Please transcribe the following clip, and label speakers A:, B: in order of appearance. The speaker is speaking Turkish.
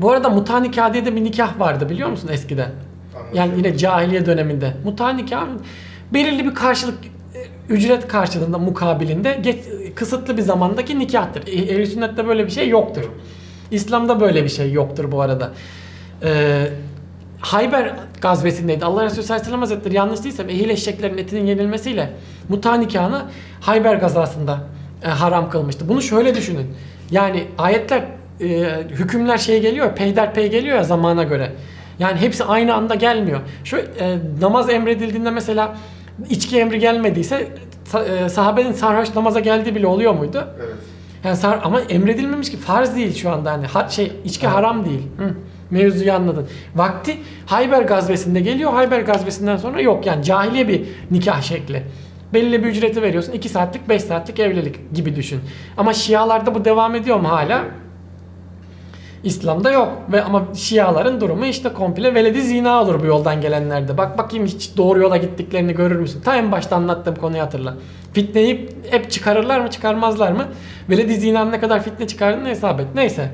A: Bu arada muta nikah diye de bir nikah vardı biliyor musun eskiden? Yani yine cahiliye döneminde. Muta nikah belirli bir karşılık e, ücret karşılığında mukabilinde geç- kısıtlı bir zamandaki nikahtır. E- Ehl-i sünnette böyle bir şey yoktur. İslam'da böyle bir şey yoktur bu arada. Ee, Hayber gazvesindeydi. Allah Resulü sallallahu aleyhi ve sellem Hazretleri yanlış değilsem ehil eşeklerin etinin yenilmesiyle muta nikahını Hayber gazasında e, haram kılmıştı. Bunu şöyle düşünün. Yani ayetler e, hükümler şey geliyor, peyderpey geliyor ya zamana göre. Yani hepsi aynı anda gelmiyor. Şu e, namaz emredildiğinde mesela içki emri gelmediyse e, sahabenin sarhoş namaza geldiği bile oluyor muydu?
B: Evet.
A: Yani sar, ama emredilmemiş ki farz değil şu anda hani ha, şey içki haram değil. Hı, mevzuyu anladın. Vakti Hayber gazvesinde geliyor. Hayber gazvesinden sonra yok yani cahiliye bir nikah şekli. Belli bir ücreti veriyorsun. 2 saatlik 5 saatlik evlilik gibi düşün. Ama Şialarda bu devam ediyor mu hala? İslam'da yok ve ama Şiaların durumu işte komple veledi zina olur bu yoldan gelenlerde. Bak bakayım hiç doğru yola gittiklerini görür müsün? Ta en başta anlattığım konuyu hatırla. Fitneyi hep çıkarırlar mı çıkarmazlar mı? Veledi zinanın ne kadar fitne çıkardığını hesap et. Neyse.